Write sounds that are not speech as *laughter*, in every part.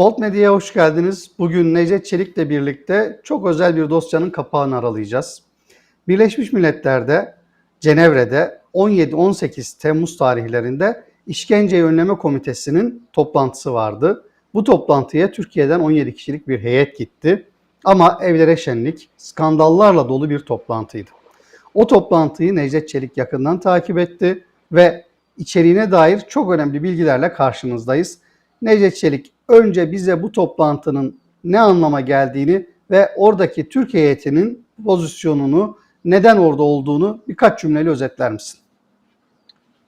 Bolt Medya'ya hoş geldiniz. Bugün Necdet Çelik'le birlikte çok özel bir dosyanın kapağını aralayacağız. Birleşmiş Milletler'de Cenevre'de 17-18 Temmuz tarihlerinde İşkence Önleme Komitesi'nin toplantısı vardı. Bu toplantıya Türkiye'den 17 kişilik bir heyet gitti. Ama evlere şenlik, skandallarla dolu bir toplantıydı. O toplantıyı Necdet Çelik yakından takip etti ve içeriğine dair çok önemli bilgilerle karşınızdayız. Necdet Çelik önce bize bu toplantının ne anlama geldiğini ve oradaki Türk heyetinin pozisyonunu, neden orada olduğunu birkaç cümleyle özetler misin?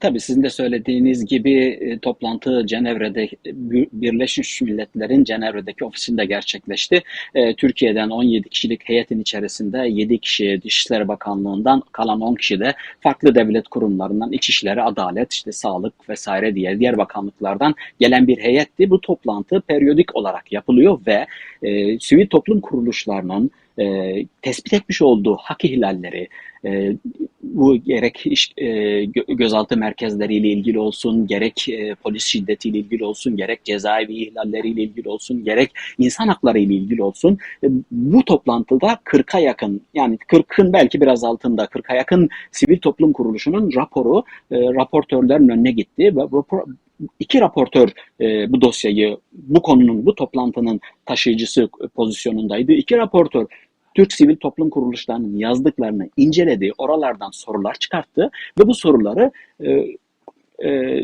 Tabii sizin de söylediğiniz gibi e, toplantı Cenevre'de Birleşmiş Milletler'in Cenevre'deki ofisinde gerçekleşti. E, Türkiye'den 17 kişilik heyetin içerisinde 7 kişi Dışişleri Bakanlığı'ndan kalan 10 kişi de farklı devlet kurumlarından İçişleri, Adalet, işte Sağlık vesaire diye diğer bakanlıklardan gelen bir heyetti. Bu toplantı periyodik olarak yapılıyor ve e, sivil toplum kuruluşlarının e, tespit etmiş olduğu hak ihlalleri, e, bu gerek iş, e, gözaltı merkezleriyle ilgili olsun, gerek e, polis şiddetiyle ilgili olsun, gerek cezaevi ihlalleriyle ilgili olsun, gerek insan hakları ile ilgili olsun. E, bu toplantıda 40'a yakın yani 40'ın belki biraz altında 40'a yakın sivil toplum kuruluşunun raporu e, raportörlerin önüne gitti ve rapor, iki raportör e, bu dosyayı, bu konunun, bu toplantının taşıyıcısı pozisyonundaydı. İki raportör Türk sivil toplum kuruluşlarının yazdıklarını inceledi, oralardan sorular çıkarttı ve bu soruları e, e,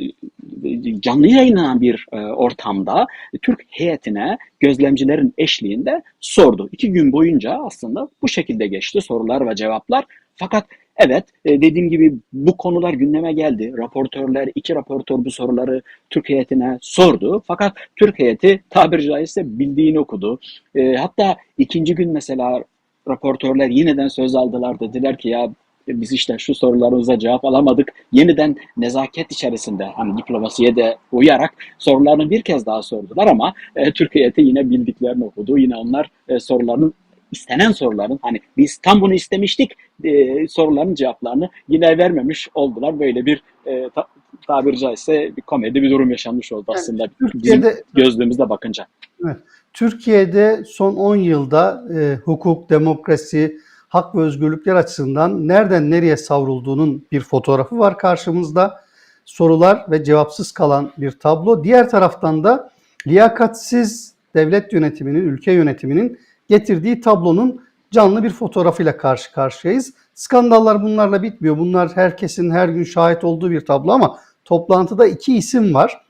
canlı yayınlanan bir e, ortamda Türk heyetine gözlemcilerin eşliğinde sordu. İki gün boyunca aslında bu şekilde geçti sorular ve cevaplar. Fakat evet e, dediğim gibi bu konular gündeme geldi. Raportörler, iki raportör bu soruları Türk heyetine sordu. Fakat Türk heyeti tabiri caizse bildiğini okudu. E, hatta ikinci gün mesela raportörler yeniden söz aldılar. Dediler ki ya biz işte şu sorularımıza cevap alamadık. Yeniden nezaket içerisinde hani diplomasiye de uyarak sorularını bir kez daha sordular ama e, Türkiye'de yine bildiklerini okudu. Yine onlar e, soruların istenen soruların hani biz tam bunu istemiştik e, soruların cevaplarını yine vermemiş oldular. Böyle bir e, ta, tabiri caizse bir komedi bir durum yaşanmış oldu yani aslında bizim gözlüğümüzde bakınca. Evet. Türkiye'de son 10 yılda e, hukuk, demokrasi, hak ve özgürlükler açısından nereden nereye savrulduğunun bir fotoğrafı var karşımızda. Sorular ve cevapsız kalan bir tablo. Diğer taraftan da liyakatsiz devlet yönetiminin, ülke yönetiminin getirdiği tablonun canlı bir fotoğrafıyla karşı karşıyayız. Skandallar bunlarla bitmiyor. Bunlar herkesin her gün şahit olduğu bir tablo ama toplantıda iki isim var.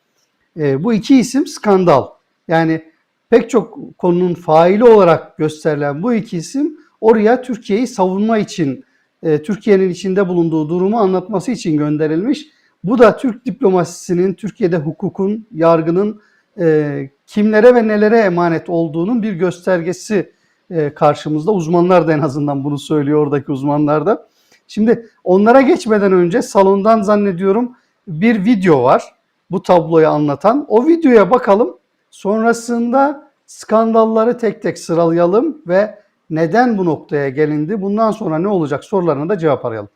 E, bu iki isim skandal. Yani pek çok konunun faili olarak gösterilen bu iki isim oraya Türkiye'yi savunma için, e, Türkiye'nin içinde bulunduğu durumu anlatması için gönderilmiş. Bu da Türk diplomasisinin, Türkiye'de hukukun, yargının e, kimlere ve nelere emanet olduğunun bir göstergesi e, karşımızda. Uzmanlar da en azından bunu söylüyor oradaki uzmanlar da. Şimdi onlara geçmeden önce salondan zannediyorum bir video var bu tabloyu anlatan. O videoya bakalım. Sonrasında skandalları tek tek sıralayalım ve neden bu noktaya gelindi, bundan sonra ne olacak sorularına da cevap arayalım.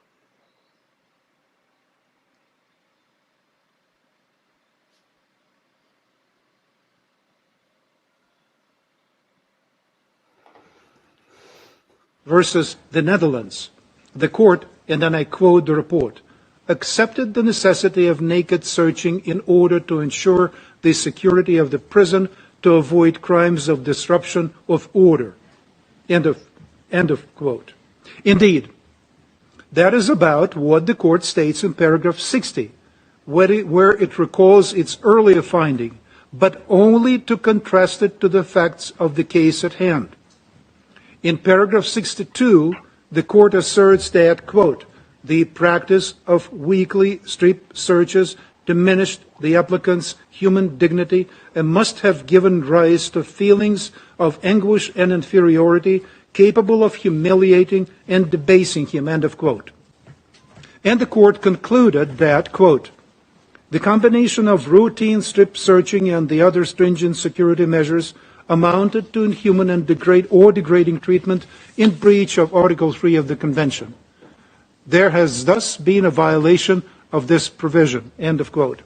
Versus the Netherlands. The court, and then I quote the report, accepted the necessity of naked searching in order to ensure the security of the prison to avoid crimes of disruption of order. End of, end of quote. Indeed, that is about what the court states in paragraph 60, where it, where it recalls its earlier finding, but only to contrast it to the facts of the case at hand. In paragraph 62, the court asserts that, quote, the practice of weekly strip searches diminished the applicant's human dignity and must have given rise to feelings of anguish and inferiority capable of humiliating and debasing him, end of quote. And the court concluded that, quote, the combination of routine strip searching and the other stringent security measures amounted to inhuman and degrade or degrading treatment in breach of Article 3 of the Convention. There has thus been a violation of this provision. End of quote.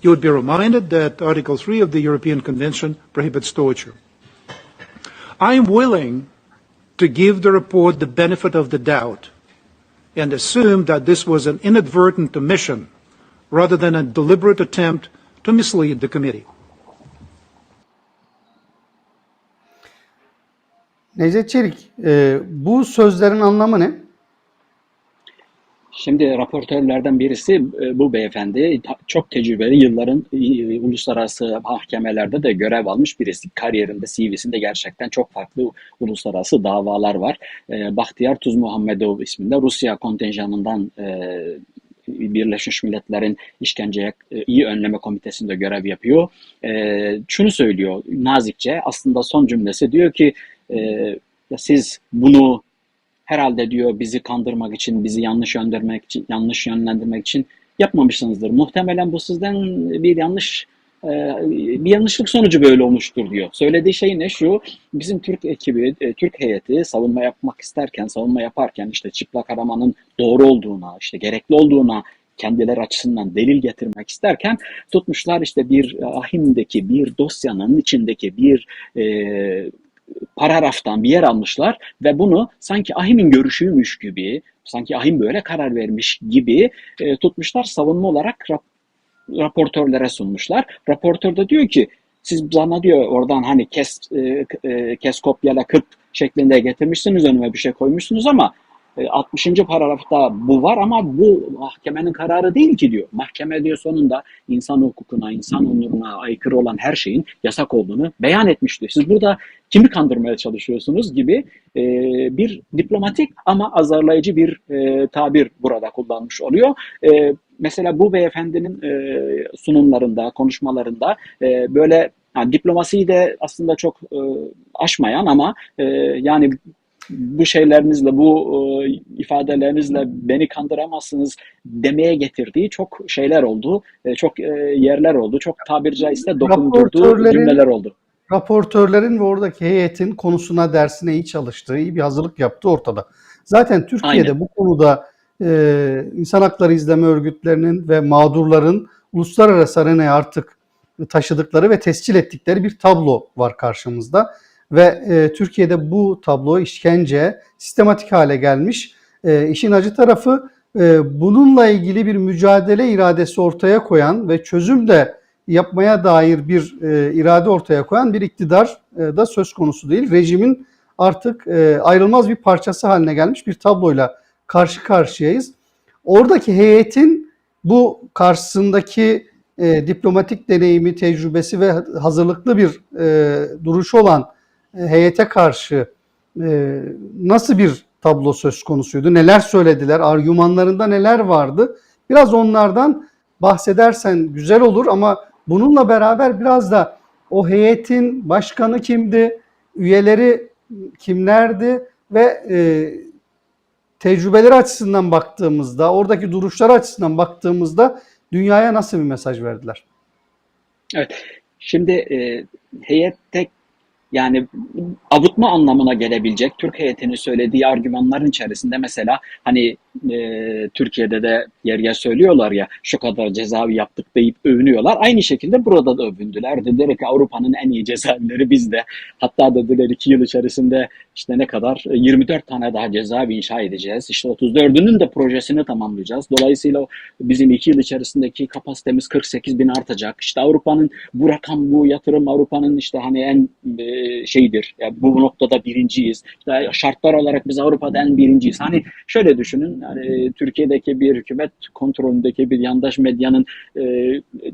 you would be reminded that Article 3 of the European Convention prohibits torture. I am willing to give the report the benefit of the doubt and assume that this was an inadvertent omission rather than a deliberate attempt to mislead the committee. Necdet Çelik, e, bu sözlerin anlamı ne? Şimdi raportörlerden birisi e, bu beyefendi çok tecrübeli yılların e, uluslararası mahkemelerde de görev almış birisi. Kariyerinde CV'sinde gerçekten çok farklı uluslararası davalar var. E, Bahtiyar Tuz Muhammedov isminde Rusya kontenjanından Birleşmiş Milletler'in işkenceye iyi önleme komitesinde görev yapıyor. Şunu söylüyor nazikçe aslında son cümlesi diyor ki e, siz bunu herhalde diyor bizi kandırmak için, bizi yanlış yönlendirmek için, yanlış yönlendirmek için yapmamışsınızdır. Muhtemelen bu sizden bir yanlış e, bir yanlışlık sonucu böyle olmuştur diyor. Söylediği şey ne şu? Bizim Türk ekibi, e, Türk heyeti savunma yapmak isterken, savunma yaparken işte çıplak aramanın doğru olduğuna, işte gerekli olduğuna kendileri açısından delil getirmek isterken tutmuşlar işte bir ahimdeki bir dosyanın içindeki bir e, paragraftan bir yer almışlar ve bunu sanki Ahim'in görüşüymüş gibi, sanki Ahim böyle karar vermiş gibi e, tutmuşlar savunma olarak rap- raportörlere sunmuşlar. Raportör de diyor ki siz bana diyor oradan hani kes e, e, kes kopyala kıt şeklinde getirmişsiniz önüme bir şey koymuşsunuz ama 60. paragrafta bu var ama bu mahkemenin kararı değil ki diyor. Mahkeme diyor sonunda insan hukukuna, insan onuruna aykırı olan her şeyin yasak olduğunu beyan etmiş diyor. Siz burada kimi kandırmaya çalışıyorsunuz gibi e, bir diplomatik ama azarlayıcı bir e, tabir burada kullanmış oluyor. E, mesela bu beyefendinin e, sunumlarında, konuşmalarında e, böyle yani diplomasiyi de aslında çok e, aşmayan ama e, yani bu şeylerinizle, bu e, ifadelerinizle beni kandıramazsınız demeye getirdiği çok şeyler oldu. E, çok e, yerler oldu. Çok tabiri caizse dokundurduğu cümleler oldu. Raportörlerin ve oradaki heyetin konusuna, dersine iyi çalıştığı, iyi bir hazırlık yaptığı ortada. Zaten Türkiye'de Aynen. bu konuda e, insan hakları izleme örgütlerinin ve mağdurların uluslararası arenaya artık taşıdıkları ve tescil ettikleri bir tablo var karşımızda. Ve e, Türkiye'de bu tablo işkence sistematik hale gelmiş. E, işin acı tarafı e, bununla ilgili bir mücadele iradesi ortaya koyan ve çözüm de yapmaya dair bir e, irade ortaya koyan bir iktidar e, da söz konusu değil. Rejimin artık e, ayrılmaz bir parçası haline gelmiş bir tabloyla karşı karşıyayız. Oradaki heyetin bu karşısındaki e, diplomatik deneyimi, tecrübesi ve hazırlıklı bir e, duruşu olan heyete karşı e, nasıl bir tablo söz konusuydu? Neler söylediler? Argümanlarında neler vardı? Biraz onlardan bahsedersen güzel olur ama bununla beraber biraz da o heyetin başkanı kimdi? Üyeleri kimlerdi? Ve e, tecrübeleri açısından baktığımızda, oradaki duruşları açısından baktığımızda dünyaya nasıl bir mesaj verdiler? Evet. Şimdi e, heyet tek yani avutma anlamına gelebilecek Türk heyetinin söylediği argümanların içerisinde mesela hani e, Türkiye'de de yer yer söylüyorlar ya şu kadar cezaevi yaptık deyip övünüyorlar. Aynı şekilde burada da övündüler. Dediler ki Avrupa'nın en iyi cezaevleri bizde. Hatta dediler iki yıl içerisinde işte ne kadar 24 tane daha cezaevi inşa edeceğiz. İşte 34'ünün de projesini tamamlayacağız. Dolayısıyla bizim iki yıl içerisindeki kapasitemiz 48 bin artacak. İşte Avrupa'nın bu rakam, bu yatırım Avrupa'nın işte hani en e, şeyidir. Yani bu noktada birinciyiz. İşte şartlar olarak biz Avrupa'da en birinciyiz. Hani şöyle düşünün. Yani Türkiye'deki bir hükümet kontrolündeki bir yandaş medyanın e,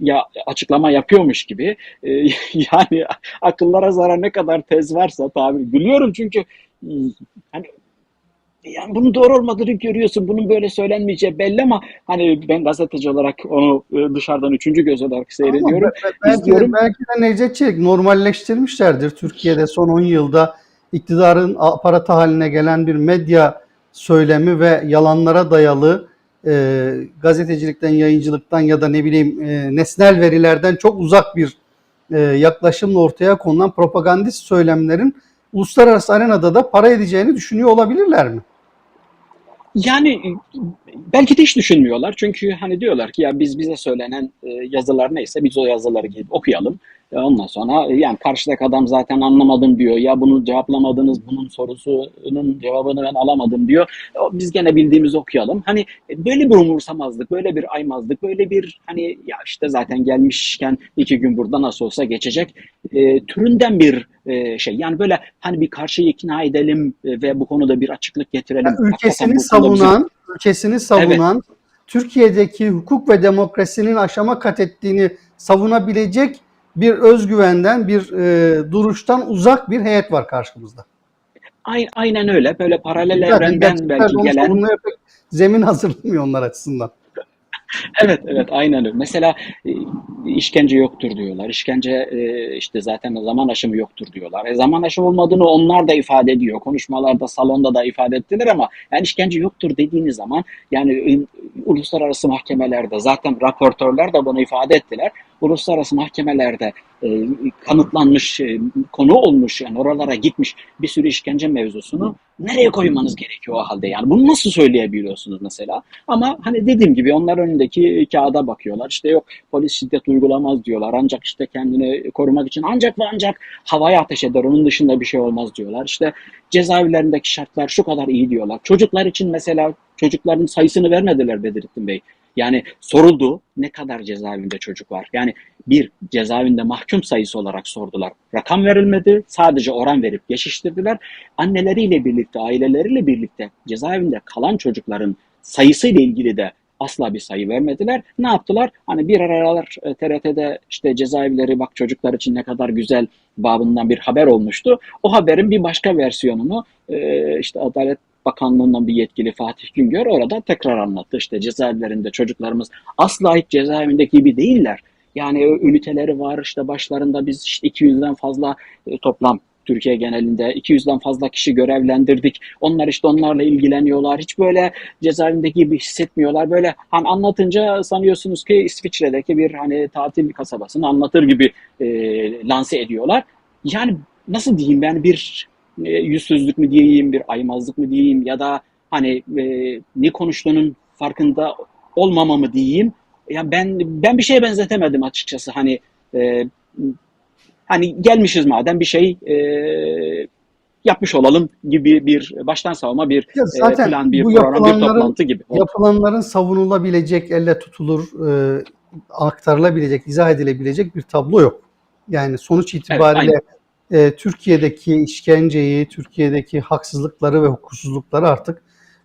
ya açıklama yapıyormuş gibi e, *laughs* yani akıllara zarar ne kadar tez varsa tabi biliyorum çünkü e, hani yani bunun doğru olmadığını görüyorsun. Bunun böyle söylenmeyeceği belli ama hani ben gazeteci olarak onu e, dışarıdan üçüncü göz olarak seyrediyorum. Ama be- belki, de, izliyorum. belki de Necdet Çelik normalleştirmişlerdir. Türkiye'de son 10 yılda iktidarın aparatı haline gelen bir medya söylemi ve yalanlara dayalı e, gazetecilikten, yayıncılıktan ya da ne bileyim e, nesnel verilerden çok uzak bir e, yaklaşımla ortaya konulan propagandist söylemlerin uluslararası arenada da para edeceğini düşünüyor olabilirler mi? Yani Belki de hiç düşünmüyorlar. Çünkü hani diyorlar ki ya biz bize söylenen e, yazılar neyse biz o yazıları gidip okuyalım. E, Ondan sonra e, yani karşıdaki adam zaten anlamadım diyor. Ya bunu cevaplamadınız, bunun sorusunun cevabını ben alamadım diyor. Biz gene bildiğimizi okuyalım. Hani böyle bir umursamazlık, böyle bir aymazlık, böyle bir hani ya işte zaten gelmişken iki gün burada nasıl olsa geçecek e, türünden bir e, şey. Yani böyle hani bir karşıyı ikna edelim ve bu konuda bir açıklık getirelim. Yani ülkesini konuda bizim- savunan, ülkesini savunan, Türkiye'deki hukuk ve demokrasinin aşama kat ettiğini savunabilecek bir özgüvenden, bir e, duruştan uzak bir heyet var karşımızda. Ay- Aynen öyle. Böyle paralel Zaten evrenden belki gelen zemin hazırlamıyor onlar açısından. Evet, evet, aynen öyle. Mesela e, işkence yoktur diyorlar. İşkence e, işte zaten zaman aşımı yoktur diyorlar. E, zaman aşımı olmadığını onlar da ifade ediyor. Konuşmalarda, salonda da ifade ettiler ama yani işkence yoktur dediğiniz zaman yani e, uluslararası mahkemelerde zaten raportörler de bunu ifade ettiler. Uluslararası mahkemelerde e, kanıtlanmış, e, konu olmuş yani oralara gitmiş bir sürü işkence mevzusunu nereye koymanız gerekiyor o halde? Yani bunu nasıl söyleyebiliyorsunuz mesela? Ama hani dediğim gibi onlar önündeki kağıda bakıyorlar. İşte yok polis şiddet uygulamaz diyorlar. Ancak işte kendini korumak için ancak ve ancak havaya ateş eder. Onun dışında bir şey olmaz diyorlar. İşte cezaevlerindeki şartlar şu kadar iyi diyorlar. Çocuklar için mesela çocukların sayısını vermediler Bedrettin Bey. Yani soruldu ne kadar cezaevinde çocuk var. Yani bir cezaevinde mahkum sayısı olarak sordular. Rakam verilmedi. Sadece oran verip geçiştirdiler. Anneleriyle birlikte, aileleriyle birlikte cezaevinde kalan çocukların sayısıyla ilgili de asla bir sayı vermediler. Ne yaptılar? Hani bir aralar e, TRT'de işte cezaevleri bak çocuklar için ne kadar güzel babından bir haber olmuştu. O haberin bir başka versiyonunu e, işte Adalet Bakanlığı'ndan bir yetkili Fatih Güngör orada tekrar anlattı. İşte cezaevlerinde çocuklarımız asla hiç cezaevindeki gibi değiller. Yani üniteleri var işte başlarında biz işte 200'den fazla e, toplam Türkiye genelinde 200'den fazla kişi görevlendirdik. Onlar işte onlarla ilgileniyorlar. Hiç böyle cezaevindeki gibi hissetmiyorlar. Böyle hani anlatınca sanıyorsunuz ki İsviçre'deki bir hani tatil kasabasını anlatır gibi e, lanse ediyorlar. Yani nasıl diyeyim ben bir e, yüzsüzlük mü diyeyim, bir aymazlık mı diyeyim ya da hani e, ne konuştuğunun farkında olmama mı diyeyim. Ya ben ben bir şeye benzetemedim açıkçası. Hani e, hani gelmişiz madem bir şey e, yapmış olalım gibi bir baştan savma bir Ya e, zaten plan, bir bu program, bir toplantı gibi. Yapılanların savunulabilecek, elle tutulur, e, aktarılabilecek, izah edilebilecek bir tablo yok. Yani sonuç itibariyle e, Türkiye'deki işkenceyi, Türkiye'deki haksızlıkları ve hukuksuzlukları artık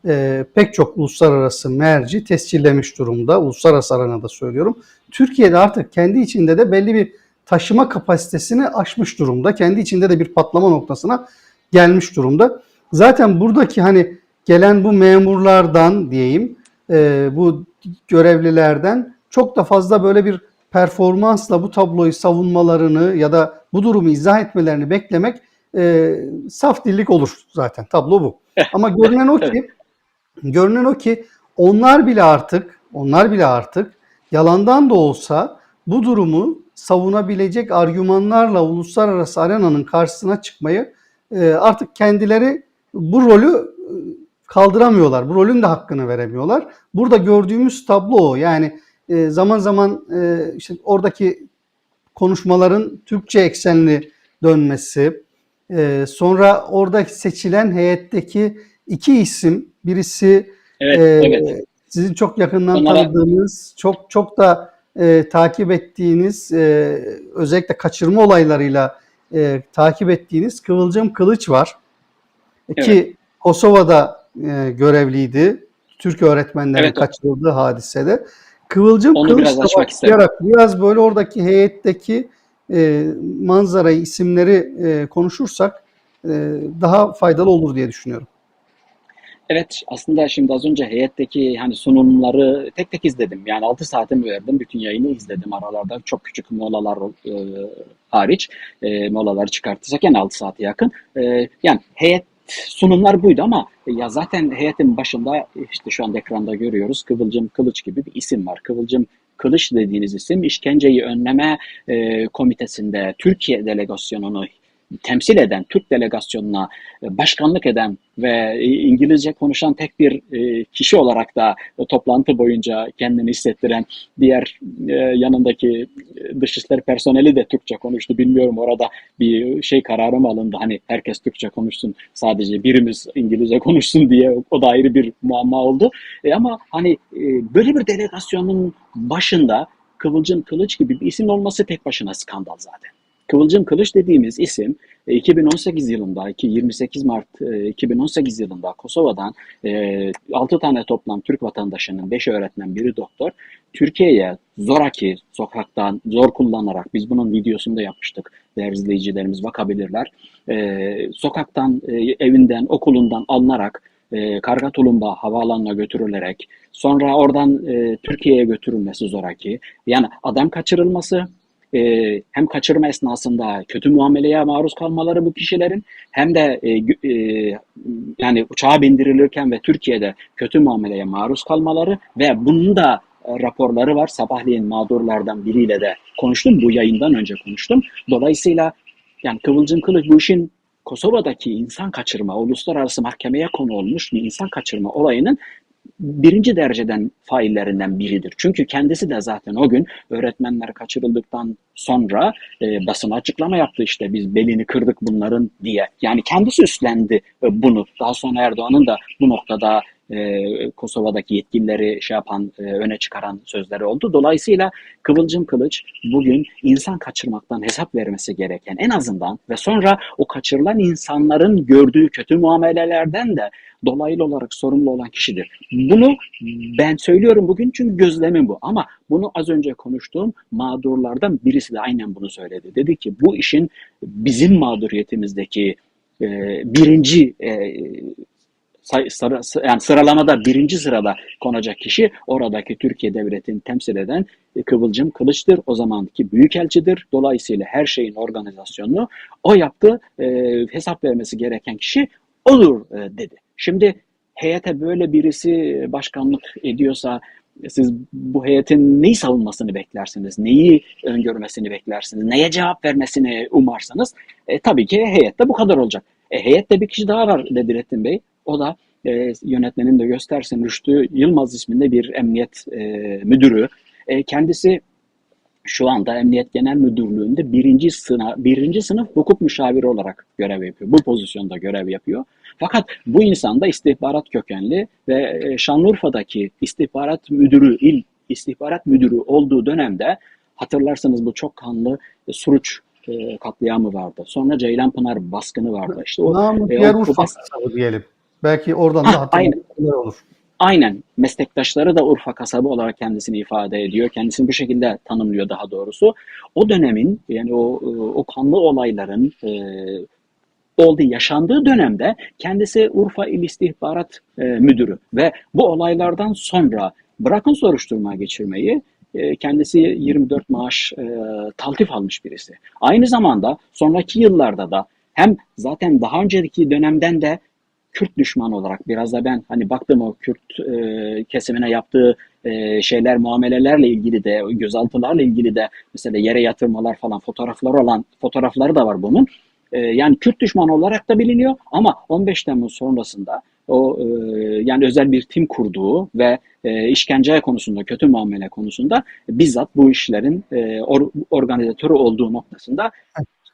e, pek çok uluslararası merci tescillemiş durumda. Uluslararası arenada söylüyorum. Türkiye'de artık kendi içinde de belli bir taşıma kapasitesini aşmış durumda. Kendi içinde de bir patlama noktasına gelmiş durumda. Zaten buradaki hani gelen bu memurlardan diyeyim, e, bu görevlilerden çok da fazla böyle bir performansla bu tabloyu savunmalarını ya da bu durumu izah etmelerini beklemek e, saf dillik olur zaten. Tablo bu. *laughs* Ama görünen o ki görünen o ki onlar bile artık onlar bile artık yalandan da olsa bu durumu savunabilecek argümanlarla uluslararası arenanın karşısına çıkmayı e, artık kendileri bu rolü e, kaldıramıyorlar. Bu rolün de hakkını veremiyorlar. Burada gördüğümüz tablo o. Yani e, zaman zaman e, işte oradaki konuşmaların Türkçe eksenli dönmesi, e, sonra orada seçilen heyetteki iki isim, birisi Evet, e, evet. sizin çok yakından Onlara- tanıdığınız, çok çok da e, takip ettiğiniz, e, özellikle kaçırma olaylarıyla e, takip ettiğiniz Kıvılcım Kılıç var. Ki Kosova'da e, görevliydi. Türk öğretmenlerin Evet, kaçırıldığı hadisede. Kıvılcım Onu biraz Kılıç'la açmak isterim. biraz böyle oradaki heyetteki e, manzarayı, isimleri e, konuşursak e, daha faydalı olur diye düşünüyorum. Evet aslında şimdi az önce heyetteki hani sunumları tek tek izledim. Yani 6 saatimi verdim. Bütün yayını izledim aralarda. Çok küçük molalar e, hariç. E, molaları çıkartırsak yani 6 saate yakın. E, yani heyet sunumlar buydu ama ya zaten heyetin başında işte şu anda ekranda görüyoruz Kıvılcım Kılıç gibi bir isim var. Kıvılcım Kılıç dediğiniz isim işkenceyi önleme e, komitesinde Türkiye delegasyonunu temsil eden Türk delegasyonuna e, başkanlık eden ve e, İngilizce konuşan tek bir e, kişi olarak da toplantı boyunca kendini hissettiren diğer yanındaki dışişleri personeli de Türkçe konuştu. Bilmiyorum orada bir şey kararı mı alındı hani herkes Türkçe konuşsun sadece birimiz İngilizce konuşsun diye o da ayrı bir muamma oldu. E, ama hani böyle bir delegasyonun başında Kıvılcım Kılıç gibi bir isim olması tek başına skandal zaten. Kıvılcım Kılıç dediğimiz isim e, 2018 yılında, iki- 28 Mart e, 2018 yılında Kosova'dan e, 6 tane toplam Türk vatandaşının 5 öğretmen, biri doktor Türkiye'ye zoraki sokaktan zor kullanarak biz bunun videosunu da yapmıştık. Değerli izleyicilerimiz bakabilirler. E, sokaktan, e, evinden, okulundan alınarak e, Karga Tulumba havaalanına götürülerek sonra oradan e, Türkiye'ye götürülmesi zoraki. Yani adam kaçırılması e, hem kaçırma esnasında kötü muameleye maruz kalmaları bu kişilerin hem de e, e, yani uçağa bindirilirken ve Türkiye'de kötü muameleye maruz kalmaları ve bunun da e, raporları var. Sabahleyin mağdurlardan biriyle de konuştum. Bu yayından önce konuştum. Dolayısıyla yani Kıvılcım Kılıç bu işin Kosova'daki insan kaçırma, uluslararası mahkemeye konu olmuş bir insan kaçırma olayının birinci dereceden faillerinden biridir. Çünkü kendisi de zaten o gün öğretmenler kaçırıldıktan sonra e, basına açıklama yaptı işte biz belini kırdık bunların diye. Yani kendisi üstlendi e, bunu. Daha sonra Erdoğan'ın da bu noktada e, Kosova'daki yetkilileri şey yapan, e, öne çıkaran sözleri oldu. Dolayısıyla Kıvılcım Kılıç bugün insan kaçırmaktan hesap vermesi gereken en azından ve sonra o kaçırılan insanların gördüğü kötü muamelelerden de dolaylı olarak sorumlu olan kişidir. Bunu ben söylüyorum bugün çünkü gözlemim bu. Ama bunu az önce konuştuğum mağdurlardan birisi de aynen bunu söyledi. Dedi ki bu işin bizim mağduriyetimizdeki e, birinci e, say- sıra- sı- yani sıralamada birinci sırada konacak kişi oradaki Türkiye devletini temsil eden e, Kıvılcım Kılıç'tır. O zamanki büyükelçidir. Dolayısıyla her şeyin organizasyonunu o yaptı. E, hesap vermesi gereken kişi odur e, dedi. Şimdi heyete böyle birisi başkanlık ediyorsa siz bu heyetin neyi savunmasını beklersiniz? Neyi öngörmesini beklersiniz? Neye cevap vermesini umarsanız? E, tabii ki heyette bu kadar olacak. E, heyette bir kişi daha var Bedrettin Bey. O da e, yönetmenin de göstersin Rüştü Yılmaz isminde bir emniyet e, müdürü. E, kendisi şu anda Emniyet Genel Müdürlüğü'nde birinci sınıf, birinci sınıf hukuk müşaviri olarak görev yapıyor. Bu pozisyonda görev yapıyor. Fakat bu insan da istihbarat kökenli ve e, Şanlıurfa'daki istihbarat müdürü, il istihbarat müdürü olduğu dönemde hatırlarsanız bu çok kanlı Suruç e, katliamı vardı. Sonra Ceylanpınar baskını vardı. İşte o, Namı e, o Urfa diyelim. Belki oradan Ha, da hatırlayanlar olur. Aynen meslektaşları da Urfa kasabı olarak kendisini ifade ediyor. Kendisini bu şekilde tanımlıyor daha doğrusu. O dönemin yani o o kanlı olayların e, olduğu yaşandığı dönemde kendisi Urfa İl İstihbarat e, Müdürü ve bu olaylardan sonra bırakın soruşturma geçirmeyi e, kendisi 24 maaş e, taltif almış birisi. Aynı zamanda sonraki yıllarda da hem zaten daha önceki dönemden de Kürt düşmanı olarak biraz da ben hani baktım o Kürt e, kesimine yaptığı e, şeyler muamelelerle ilgili de gözaltılarla ilgili de mesela yere yatırmalar falan fotoğrafları olan fotoğrafları da var bunun. E, yani Kürt düşmanı olarak da biliniyor ama 15 Temmuz sonrasında o e, yani özel bir tim kurduğu ve e, işkence konusunda, kötü muamele konusunda bizzat bu işlerin e, or- organizatörü olduğu noktasında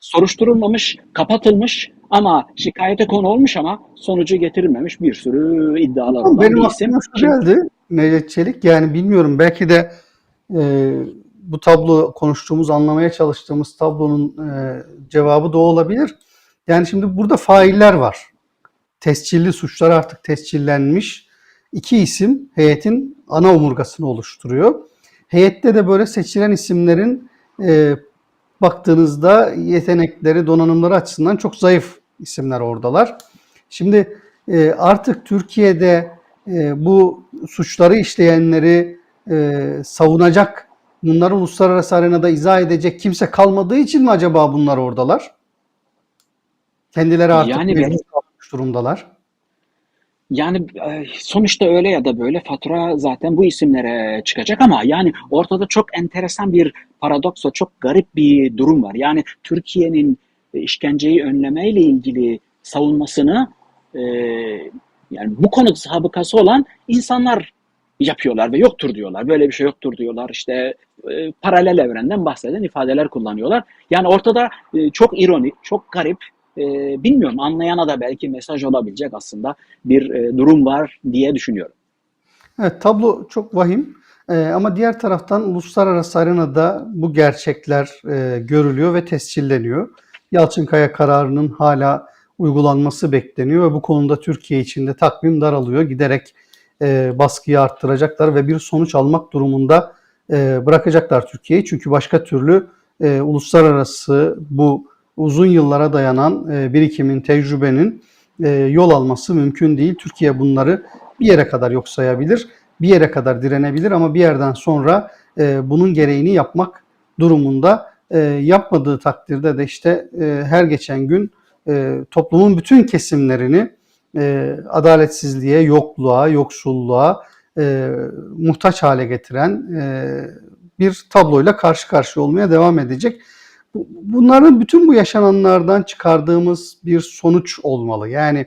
soruşturulmamış, kapatılmış ama şikayete konu olmuş ama sonucu getirilmemiş bir sürü iddialar olan Benim bir isim. geldi Necdet Çelik. Yani bilmiyorum belki de e, bu tablo konuştuğumuz, anlamaya çalıştığımız tablonun e, cevabı da olabilir. Yani şimdi burada failler var. Tescilli suçlar artık tescillenmiş. İki isim heyetin ana omurgasını oluşturuyor. Heyette de böyle seçilen isimlerin e, baktığınızda yetenekleri, donanımları açısından çok zayıf isimler oradalar. Şimdi e, artık Türkiye'de e, bu suçları işleyenleri e, savunacak, bunları uluslararası arenada izah edecek kimse kalmadığı için mi acaba bunlar oradalar? Kendileri artık Yani ben- durumdalar. Yani e, sonuçta öyle ya da böyle fatura zaten bu isimlere çıkacak ama yani ortada çok enteresan bir paradoks ve çok garip bir durum var. Yani Türkiye'nin işkenceyi önlemeyle ilgili savunmasını e, yani bu konuda sabıkası olan insanlar yapıyorlar ve yoktur diyorlar. Böyle bir şey yoktur diyorlar. İşte e, paralel evrenden bahseden ifadeler kullanıyorlar. Yani ortada çok ironik, çok garip, e, bilmiyorum anlayana da belki mesaj olabilecek aslında bir e, durum var diye düşünüyorum. Evet, tablo çok vahim. Ee, ama diğer taraftan uluslararası arenada bu gerçekler e, görülüyor ve tescilleniyor. Yalçınkaya kararının hala uygulanması bekleniyor ve bu konuda Türkiye için de takvim daralıyor. Giderek e, baskıyı arttıracaklar ve bir sonuç almak durumunda e, bırakacaklar Türkiye'yi. Çünkü başka türlü e, uluslararası bu uzun yıllara dayanan e, birikimin, tecrübenin e, yol alması mümkün değil. Türkiye bunları bir yere kadar yok sayabilir, bir yere kadar direnebilir ama bir yerden sonra e, bunun gereğini yapmak durumunda. Yapmadığı takdirde de işte her geçen gün toplumun bütün kesimlerini adaletsizliğe, yokluğa, yoksulluğa muhtaç hale getiren bir tabloyla karşı karşıya olmaya devam edecek. Bu- Bunların bütün bu yaşananlardan çıkardığımız bir sonuç olmalı. Yani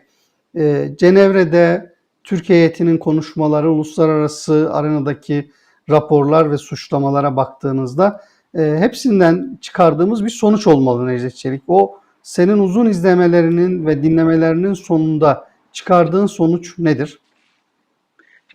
e, Cenevre'de Türkiye heyetinin konuşmaları, uluslararası arenadaki raporlar ve suçlamalara baktığınızda e, hepsinden çıkardığımız bir sonuç olmalı Necdet Çelik. O senin uzun izlemelerinin ve dinlemelerinin sonunda çıkardığın sonuç nedir?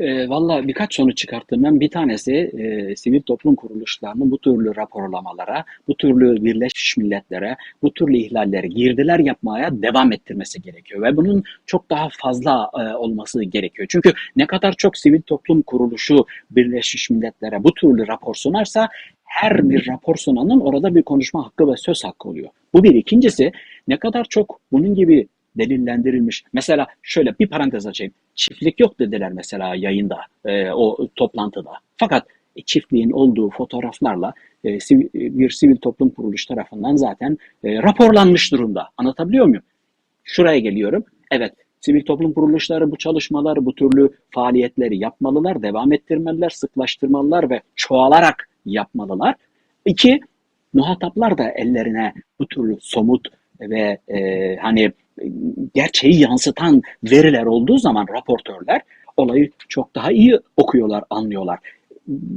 E, Valla birkaç sonuç çıkarttım ben. Bir tanesi e, sivil toplum kuruluşlarının bu türlü raporlamalara, bu türlü Birleşmiş Milletler'e, bu türlü ihlalleri, girdiler yapmaya devam ettirmesi gerekiyor. Ve bunun çok daha fazla e, olması gerekiyor. Çünkü ne kadar çok sivil toplum kuruluşu Birleşmiş Milletler'e bu türlü rapor sunarsa her bir rapor sunanın orada bir konuşma hakkı ve söz hakkı oluyor. Bu bir. İkincisi ne kadar çok bunun gibi delillendirilmiş. Mesela şöyle bir parantez açayım. Çiftlik yok dediler mesela yayında, e, o toplantıda. Fakat e, çiftliğin olduğu fotoğraflarla e, sivi- bir sivil toplum kuruluş tarafından zaten e, raporlanmış durumda. Anlatabiliyor muyum? Şuraya geliyorum. Evet, sivil toplum kuruluşları bu çalışmaları, bu türlü faaliyetleri yapmalılar, devam ettirmeliler, sıklaştırmalılar ve çoğalarak yapmalılar. İki, muhataplar da ellerine bu türlü somut ve e, hani e, gerçeği yansıtan veriler olduğu zaman raportörler olayı çok daha iyi okuyorlar, anlıyorlar.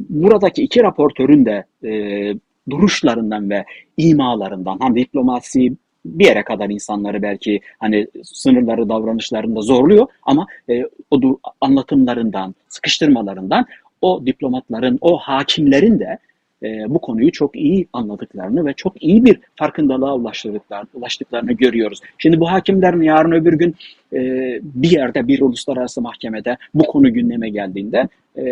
Buradaki iki raportörün de e, duruşlarından ve imalarından, hani diplomasi bir yere kadar insanları belki hani sınırları davranışlarında zorluyor ama e, o anlatımlarından, sıkıştırmalarından o diplomatların, o hakimlerin de e, bu konuyu çok iyi anladıklarını ve çok iyi bir farkındalığa ulaştıklarını, ulaştıklarını görüyoruz. Şimdi bu hakimlerin yarın öbür gün e, bir yerde bir uluslararası mahkemede bu konu gündeme geldiğinde e,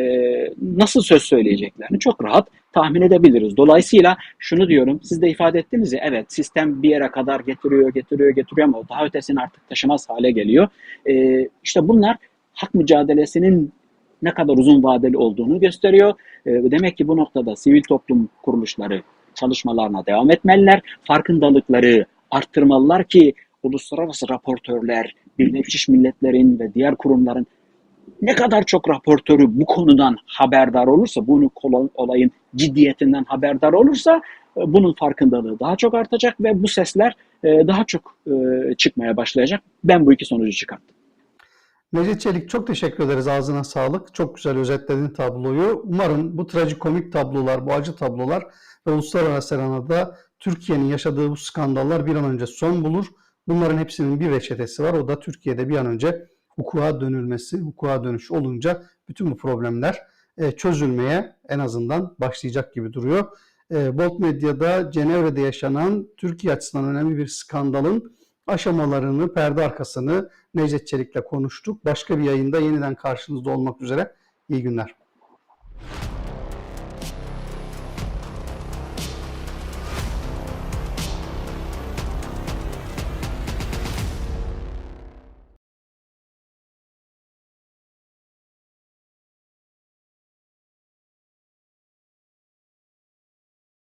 nasıl söz söyleyeceklerini çok rahat tahmin edebiliriz. Dolayısıyla şunu diyorum, siz de ifade ettiniz ya, evet sistem bir yere kadar getiriyor, getiriyor, getiriyor ama daha ötesini artık taşımaz hale geliyor. E, işte bunlar hak mücadelesinin ne kadar uzun vadeli olduğunu gösteriyor. E, demek ki bu noktada sivil toplum kuruluşları çalışmalarına devam etmeliler. Farkındalıkları arttırmalılar ki uluslararası raportörler, Birleşmiş Milletler'in ve diğer kurumların ne kadar çok raportörü bu konudan haberdar olursa, bunu olayın ciddiyetinden haberdar olursa e, bunun farkındalığı daha çok artacak ve bu sesler e, daha çok e, çıkmaya başlayacak. Ben bu iki sonucu çıkarttım. Necdet Çelik çok teşekkür ederiz. Ağzına sağlık. Çok güzel özetledin tabloyu. Umarım bu trajikomik tablolar, bu acı tablolar ve uluslararası arenada Türkiye'nin yaşadığı bu skandallar bir an önce son bulur. Bunların hepsinin bir reçetesi var. O da Türkiye'de bir an önce hukuka dönülmesi, hukuka dönüş olunca bütün bu problemler e, çözülmeye en azından başlayacak gibi duruyor. E, Bolt Medya'da Cenevre'de yaşanan Türkiye açısından önemli bir skandalın aşamalarını, perde arkasını Necdet Çelik'le konuştuk. Başka bir yayında yeniden karşınızda olmak üzere. İyi günler.